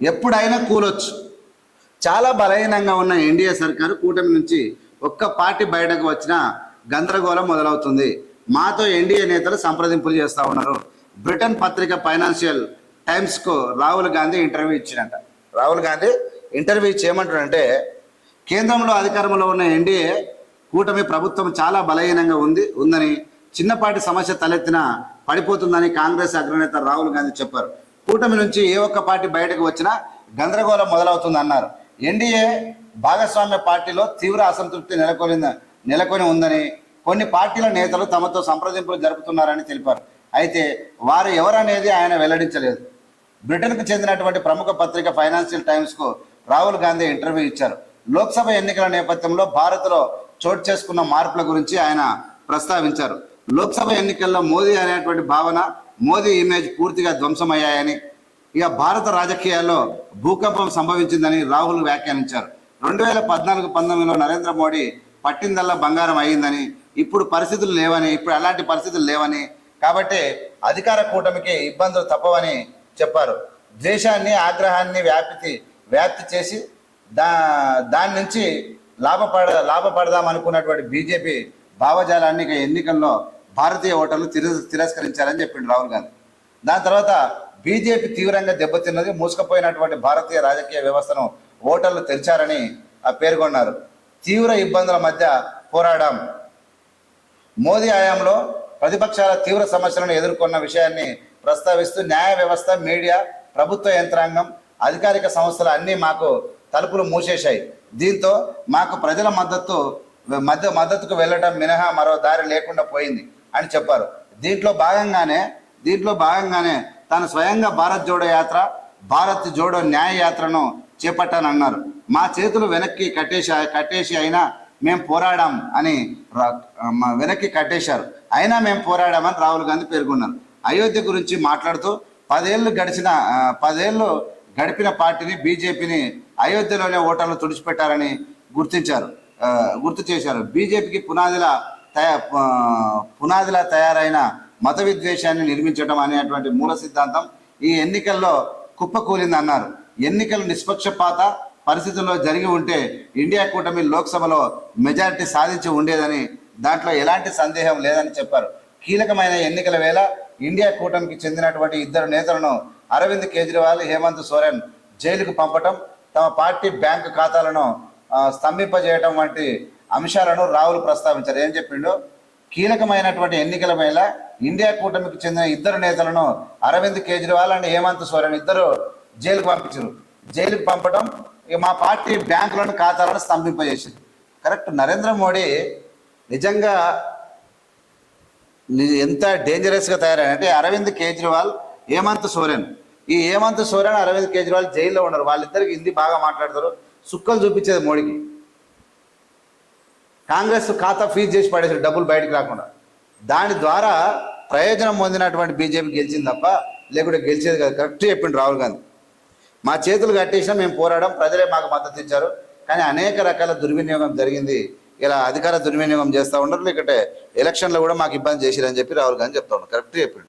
ఎప్పుడైనా కూలొచ్చు. చాలా బలహీనంగా ఉన్న ఎన్డీఏ సర్కారు కూటమి నుంచి ఒక్క పార్టీ బయటకు వచ్చినా గందరగోళం మొదలవుతుంది. మాతో ఎన్డీఏ నేతలు సంప్రదింపులు చేస్తూ ఉన్నారు. బ్రిటన్ పత్రిక ఫైనాన్షియల్ టైమ్స్కు రాహుల్ గాంధీ ఇంటర్వ్యూ ఇచ్చినట రాహుల్ గాంధీ ఇంటర్వ్యూ ఇచ్చి కేంద్రంలో అధికారంలో ఉన్న ఎన్డీఏ కూటమి ప్రభుత్వం చాలా బలహీనంగా ఉంది ఉందని చిన్నపాటి సమస్య తలెత్తినా పడిపోతుందని కాంగ్రెస్ అగ్రనేత రాహుల్ గాంధీ చెప్పారు. కూటమి నుంచి ఏ ఒక్క పార్టీ బయటకు వచ్చినా గందరగోళం మొదలవుతుంది అన్నారు. ఎన్డీఏ భాగస్వామ్య పార్టీలో తీవ్ర అసంతృప్తి నెలకొని నెలకొని ఉందని కొన్ని పార్టీల నేతలు తమతో సంప్రదింపులు జరుపుతున్నారని తెలిపారు. అయితే వారు ఎవరనేది ఆయన వెల్లడించలేదు. బ్రిటన్కు చెందినటువంటి ప్రముఖ పత్రిక ఫైనాన్షియల్ టైమ్స్కు రాహుల్ గాంధీ ఇంటర్వ్యూ ఇచ్చారు. లోక్సభ ఎన్నికల నేపథ్యంలో భారత్లో చోటు చేసుకున్న మార్పుల గురించి ఆయన ప్రస్తావించారు. లోక్సభ ఎన్నికల్లో మోదీ అనేటువంటి భావన మోదీ ఇమేజ్ పూర్తిగా ధ్వంసమయ్యాయని ఇక భారత రాజకీయాల్లో భూకంపం సంభవించిందని రాహుల్ వ్యాఖ్యానించారు. రెండు వేల పద్నాలుగు పంతొమ్మిదిలో నరేంద్ర మోడీ పట్టిందల్లా బంగారం అయ్యిందని ఇప్పుడు పరిస్థితులు లేవని ఇప్పుడు అలాంటి పరిస్థితులు లేవని కాబట్టి అధికార కూటమికి ఇబ్బందులు తప్పవని చెప్పారు. ద్వేషాన్ని ఆగ్రహాన్ని వ్యాప్తి వ్యాప్తి చేసి దా దాని నుంచి లాభపడ లాభపడదాం అనుకున్నటువంటి బీజేపీ భావజాలాన్ని ఇక ఎన్నికల్లో భారతీయ ఓటర్లు తిర తిరస్కరించారని చెప్పిండు రాహుల్ గాంధీ. దాని తర్వాత బీజేపీ తీవ్రంగా దెబ్బతిన్నది మూసుకుపోయినటువంటి భారతీయ రాజకీయ వ్యవస్థను ఓటర్లు తెరిచారని ఆ పేర్కొన్నారు. తీవ్ర ఇబ్బందుల మధ్య పోరాడాం. మోదీ హయాంలో ప్రతిపక్షాల తీవ్ర సమస్యలను ఎదుర్కొన్న విషయాన్ని ప్రస్తావిస్తూ న్యాయ వ్యవస్థ మీడియా ప్రభుత్వ యంత్రాంగం అధికారిక సంస్థలు అన్నీ మాకు తలుపులు మూసేశాయి. దీంతో మాకు ప్రజల మద్దతు మధ్య మద్దతుకు వెళ్ళడం మినహా మరో దారి లేకుండా పోయింది. అని చెప్పారు. దీంట్లో భాగంగానే దీంట్లో భాగంగానే తాను స్వయంగా భారత్ జోడో యాత్ర భారత్ జోడో న్యాయ యాత్రను చేపట్టానన్నారు మా చేతులు వెనక్కి కట్టేసి కట్టేసి అయినా మేము పోరాడాం అని వెనక్కి కట్టేశారు. అయినా మేము పోరాడామని రాహుల్ గాంధీ పేర్కొన్నారు. అయోధ్య గురించి మాట్లాడుతూ పదేళ్ళు గడిచిన పదేళ్ళు గడిపిన పార్టీని బీజేపీని అయోధ్యలోనే ఓటర్లు తుడిచిపెట్టారని గుర్తించారు. గుర్తు చేశారు. బీజేపీకి పునాదిలా పునాదిలా తయారైన మత విద్వేషాన్ని నిర్మించడం అనేటువంటి మూల సిద్ధాంతం ఈ ఎన్నికల్లో కుప్పకూలింది అన్నారు. ఎన్నికలు నిష్పక్షపాత పరిస్థితుల్లో జరిగి ఉంటే ఇండియా కూటమి లోక్సభలో మెజారిటీ సాధించి ఉండేదని దాంట్లో ఎలాంటి సందేహం లేదని చెప్పారు. కీలకమైన ఎన్నికల వేళ ఇండియా కూటమికి చెందినటువంటి ఇద్దరు నేతలను అరవింద్ కేజ్రీవాల్ హేమంత్ సోరెన్ జైలుకు పంపటం తమ పార్టీ బ్యాంకు ఖాతాలను స్తంభింపజేయటం వంటి అంశాలను రాహుల్ ప్రస్తావించారు. ఏం చెప్పిండు? కీలకమైనటువంటి ఎన్నికల వేళ ఇండియా కూటమికి చెందిన ఇద్దరు నేతలను అరవింద్ కేజ్రీవాల్ అండ్ హేమంత్ సోరెన్ ఇద్దరు జైలుకు పంపించారు. జైలుకు పంపడం ఇక మా పార్టీ బ్యాంకులను ఖాతాలను స్తంభింపజేసింది. కరెక్ట్. నరేంద్ర మోడీ నిజంగా ఎంత డేంజరస్గా తయారంటే అంటే అరవింద్ కేజ్రీవాల్ హేమంత్ సోరెన్. ఈ హేమంత్ సోరెన్ అరవింద్ కేజ్రీవాల్ జైల్లో ఉన్నారు. వాళ్ళిద్దరికి హిందీ బాగా మాట్లాడతారు. సుక్కలు చూపించేది మోడీకి. కాంగ్రెస్ ఖాతా ఫీజు చేసి పడేసారు డబ్బులు బయటకు రాకుండా. దాని ద్వారా ప్రయోజనం పొందినటువంటి బీజేపీ గెలిచింది తప్ప లేకుంటే గెలిచేది కాదు. కరెక్ట్ చెప్పిండు రాహుల్ గాంధీ. మా చేతులు కట్టేసినా మేము పోరాడడం ప్రజలే మాకు మద్దతు ఇచ్చారు. కానీ అనేక రకాల దుర్వినియోగం జరిగింది. ఇలా అధికార దుర్వినియోగం చేస్తూ ఉండరు లేకుంటే ఎలక్షన్లో కూడా మాకు ఇబ్బంది చేసిరని చెప్పి రాహుల్ గాంధీ చెప్తా ఉన్నారు. కరెక్ట్ చెప్పిండు.